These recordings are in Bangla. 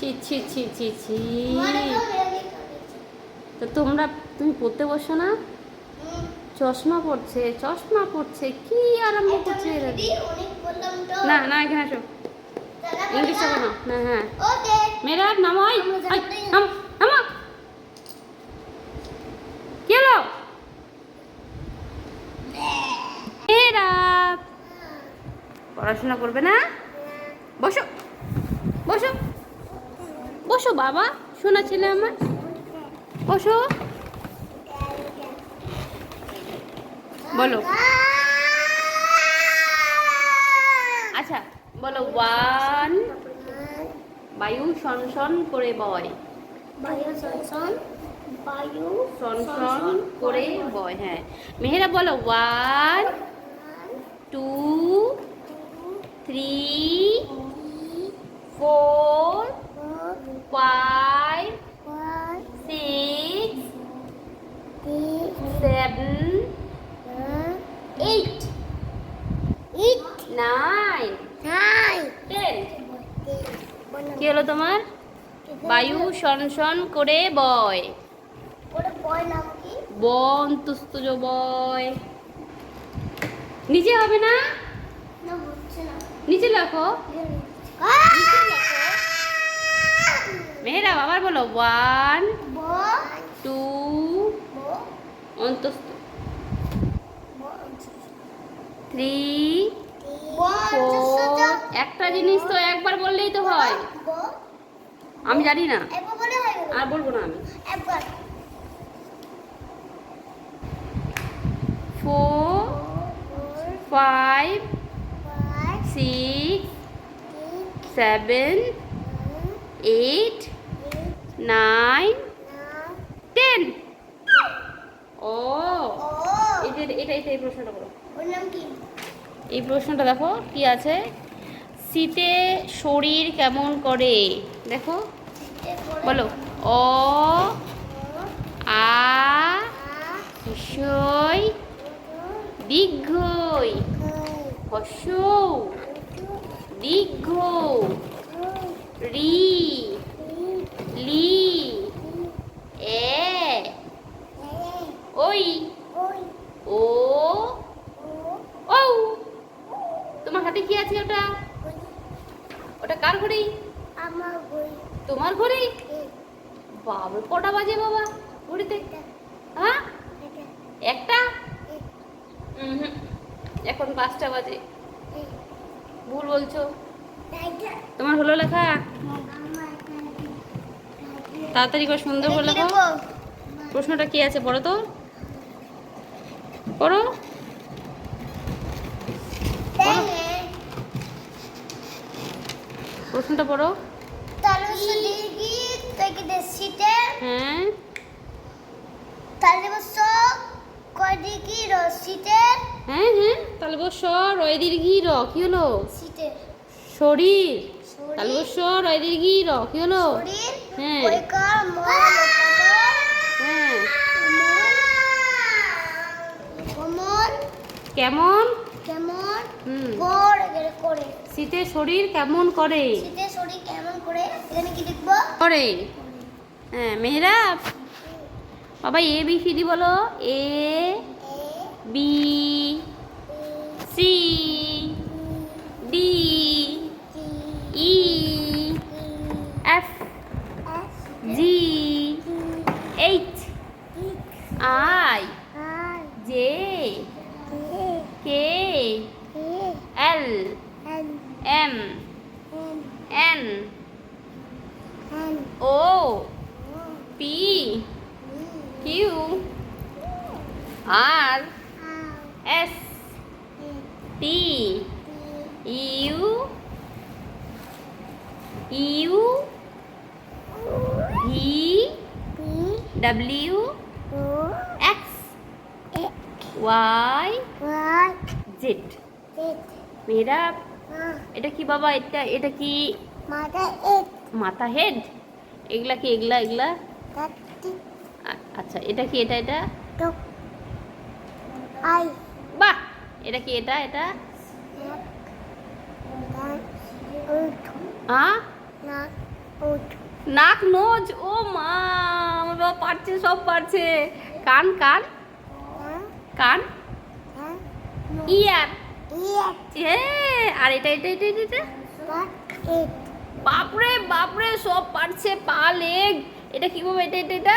ছি ছি ছি ছি ছি। তো তোমরা তুমি পড়তে বসো না? চশমা পড়ছে চশমা পড়ছে কি আরম্ভ করছে? না না এখানে আসো। ইংলিশ হবে না না হ্যাঁ। ওকে। মেয়েরা নামো। নামো নামো। কি হলো? পড়াশোনা করবে না বসো বসো বসো বাবা শোনা ছেলে আমার। বসো। বলো। আচ্ছা বলো ওয়ান বায়ু সনসন করে বয়। বায়ু সনসন বায়ু সনসন করে বয়। হ্যাঁ। মেহেরা বলো one two three four five six seven eight nine ten কি হলো তোমার? বায়ু সনসন করে বয়। ওটা বয় নাম কি? বন তুস্তুজ বয়। নিচে হবে না? না হচ্ছে না। নিচে লেখো মেহেরা আবার বলো। ওয়ান টু ব অন্তস্থ। থ্রি একটা জিনিস তো একবার বললেই তো আমি জানি না। আর বলব না আমি। Four five six seven eight nine ten ও। এটা এটা এই প্রশ্নটা করো এই প্রশ্নটা দেখো কি আছে? শীতে শরীর কেমন করে? দেখো। বলো। অ আ দীর্ঘ দীর্ঘই হস্যৌ দীর্ঘ রি লি এ ওই ও ও তোমার হাতে কি আছে ওটা ওটা কার ঘড়ি আমার বই তোমার ঘড়ি বাবা, কটা বাজে বাবা ঘড়িতে? হ্যাঁ? একটা? এখন পাঁচটা বাজে। ভুল বলছো। তোমার হলো লেখা? তাড়াতাড়ি করে সুন্দর করে লেখো। প্রশ্নটা কি আছে পড়ো তো? পড়ো। প্রশ্নটা পড়ো। হ্যাঁ? তাহলে বস কদিকি রসিতে হ্যাঁ হ্যাঁ তাহলে বস রয় দীর্ঘি র কি হলো? সিতে শরীর। তাহলে বস রয় দীর্ঘি র কি হলো? শরীর? হ্যাঁ। হ্যাঁ। কেমন? কেমন? শীতে শরীর কেমন করে? শীতে শরীর কেমন করে? এখানে কি লিখব করে। হ্যাঁ মেহরাব। বাবা এ বি সি ডি বলো। A A B C D E P Q R S T U U V W X Y Z মেয়েরা এটা কি বাবা? এটা এটা কি মাথা হেড? এগুলা কি এগুলা এগুলা? আচ্ছা এটা কি এটা এটা? আই বাহ! এটা কি এটা এটা? নাক, নোজ ও মা আমার বাবা পারছে সব পারছে। কান কান? কান? ইয়ার আর এটা এটা এটা এটা, বাপরে বাপরে সব পারছে পা লেগ এটা কি বলব? এটা এটা এটা?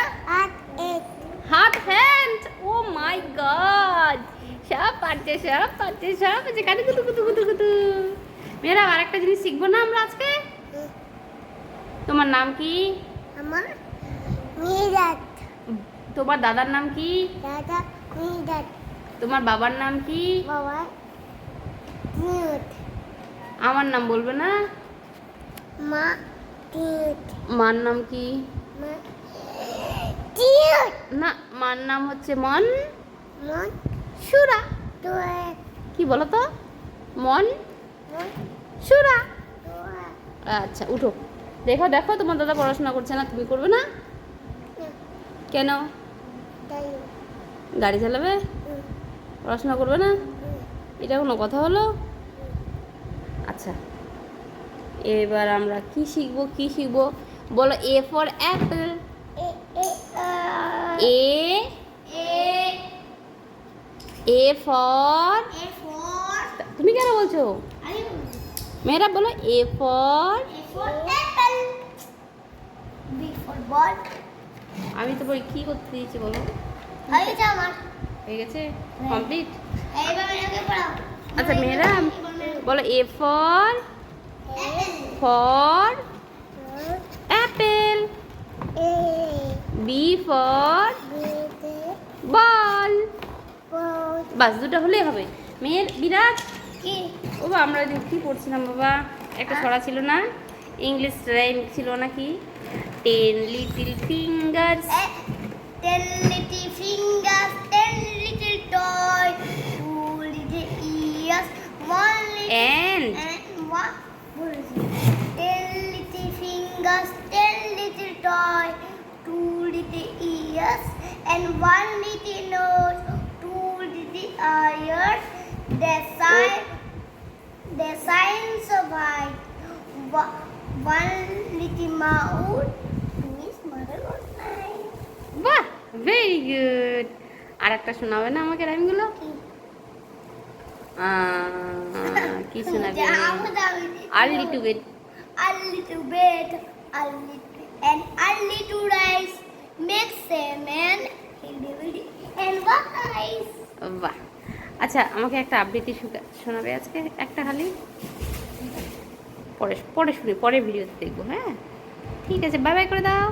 হাত হ্যান্ড ও মাই গড সব পারছে সব পারছে সব যেখানে কুতু কুতু কুতু কুতু মেয়েরা আর একটা জিনিস শিখব না আমরা আজকে? তোমার নাম কি? আমার মিরাট তোমার দাদার নাম কি? দাদা মিরাট তোমার বাবার নাম কি? বাবা নিউট। আমার নাম বলবে না? মা মার নাম কি? না মার নাম হচ্ছে মন। মন। সুরা। কি বলো তো? মন। মন। সুরা। আচ্ছা উঠো। দেখো দেখো তোমার দাদা পড়াশোনা করছে না তুমি করবে না? কেন? গাড়ি চালাবে? পড়াশোনা করবে না? এটা কোনো কথা হলো? আচ্ছা। এবার আমরা কি শিখব কি শিখব? বলো A for apple A A for তুমি কেন বলছো? মেয়েরা বলো এ ফর আমি তো বলি কি করতে দিয়েছি বলো? হয়ে গেছে? কমপ্লিট আচ্ছা মেয়েরা বলো A for for B for ball bus দুটো হলেই হবে। মেয়ের বিরাট। কি? ও বাবা, আমরা কী পড়ছিলাম বাবা? একটা ছড়া ছিল না? ইংলিশ রাইম ছিল নাকি? Ten little fingers ten little fingers, ten little toys, two little ears, one little and and one. What is it? Ten little fingers, ten little toys, two little ears, and one little nose, two little ears. The sign, the signs of height, Wa- one little mouth. Miss Mother was nice. বাহ ভেরি গুড আর একটা শোনাবে না আমাকে রাইমগুলো কি শোনাবে আর little bit A little bit, a little, and early to rice makes a man healthy and wise. বাহ। আচ্ছা আমাকে একটা আবৃত্তি শোনাবে আজকে? একটা খালি? পরে পরে শুনি পরে ভিডিওতে দেখব হ্যাঁ? ঠিক আছে বাই বাই করে দাও.